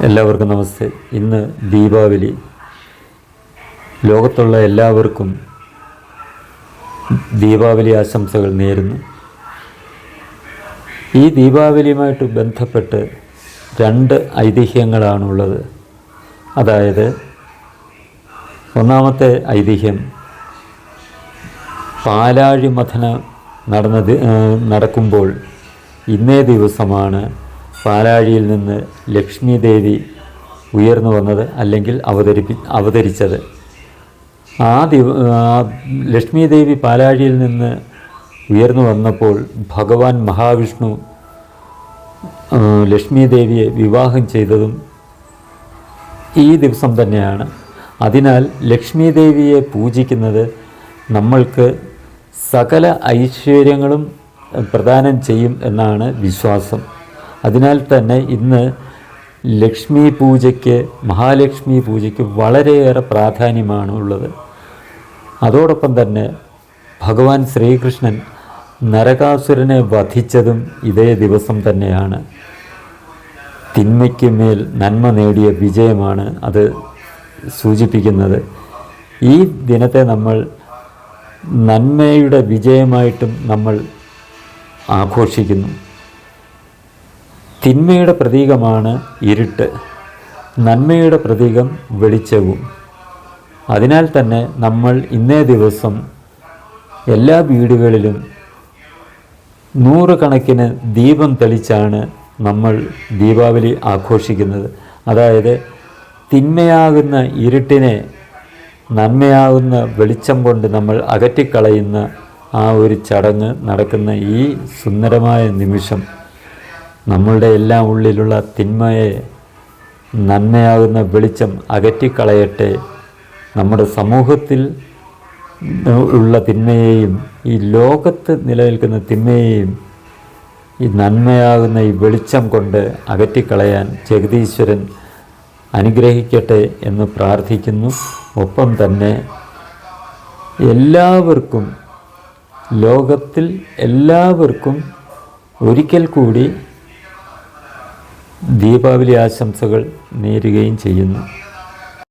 എല്ലാവർക്കും നമസ്തേ. ഇന്ന് ദീപാവലി. ലോകത്തുള്ള എല്ലാവർക്കും ദീപാവലി ആശംസകൾ നേരുന്നു. ഈ ദീപാവലിയുമായിട്ട് ബന്ധപ്പെട്ട് രണ്ട് ഐതിഹ്യങ്ങളാണുള്ളത്. അതായത് ഒന്നാമത്തെ ഐതിഹ്യം പാലാഴി മഥന നടന്നത് നടക്കുമ്പോൾ ഇന്നേ ദിവസമാണ് പാലാഴിയിൽ നിന്ന് ലക്ഷ്മി ദേവി ഉയർന്നു വന്നത് അല്ലെങ്കിൽ അവതരിപ്പി അവതരിച്ചത്. ആ ദിവ ലക്ഷ്മി ദേവി പാലാഴിയിൽ നിന്ന് ഉയർന്നു വന്നപ്പോൾ ഭഗവാൻ മഹാവിഷ്ണു ലക്ഷ്മി ദേവിയെ വിവാഹം ചെയ്തതും ഈ ദിവസം തന്നെയാണ്. അതിനാൽ ലക്ഷ്മി ദേവിയെ പൂജിക്കുന്നത് നമ്മൾക്ക് സകല ഐശ്വര്യങ്ങളും പ്രദാനം ചെയ്യും എന്നാണ് വിശ്വാസം. അതിനാൽ തന്നെ ഇന്ന് ലക്ഷ്മി പൂജയ്ക്ക് മഹാലക്ഷ്മി പൂജയ്ക്ക് വളരെയേറെ പ്രാധാന്യമാണ് ഉള്ളത്. അതോടൊപ്പം തന്നെ ഭഗവാൻ ശ്രീകൃഷ്ണൻ നരകാസുരനെ വധിച്ചതും ഇതേ ദിവസം തന്നെയാണ്. തിന്മയ്ക്ക് മേൽ നന്മ നേടിയ വിജയമാണ് അത് സൂചിപ്പിക്കുന്നത്. ഈ ദിനത്തെ നമ്മൾ നന്മയുടെ വിജയമായിട്ടും നമ്മൾ ആഘോഷിക്കുന്നു. തിന്മയുടെ പ്രതീകമാണ് ഇരുട്ട്. നന്മയുടെ പ്രതീകം വെളിച്ചവും. അതിനാൽ തന്നെ നമ്മൾ ഇന്നേ ദിവസം എല്ലാ വീടുകളിലും നൂറുകണക്കിന് ദീപം തെളിച്ചാണ് നമ്മൾ ദീപാവലി ആഘോഷിക്കുന്നത്. അതായത് തിന്മയാകുന്ന ഇരുട്ടിനെ നന്മയാകുന്ന വെളിച്ചം കൊണ്ട് നമ്മൾ അകറ്റിക്കളയുന്ന ആ ഒരു ചടങ്ങ് നടക്കുന്ന ഈ സുന്ദരമായ നിമിഷം. നമ്മളുടെ എല്ലാം ഉള്ളിലുള്ള തിന്മയെ നന്മയാകുന്ന വെളിച്ചം അകറ്റിക്കളയട്ടെ. നമ്മുടെ സമൂഹത്തിൽ ഉള്ള തിന്മയെയും ഈ ലോകത്ത് നിലനിൽക്കുന്ന തിന്മയെയും ഈ നന്മയാകുന്ന ഈ വെളിച്ചം കൊണ്ട് അകറ്റിക്കളയാൻ ജഗതീശ്വരൻ അനുഗ്രഹിക്കട്ടെ എന്ന് പ്രാർത്ഥിക്കുന്നു. ഒപ്പം തന്നെ എല്ലാവർക്കും ലോകത്തിൽ എല്ലാവർക്കും ഒരിക്കൽ കൂടി ദീപാവലി ആശംസകൾ നേരുകയും ചെയ്യുന്നു.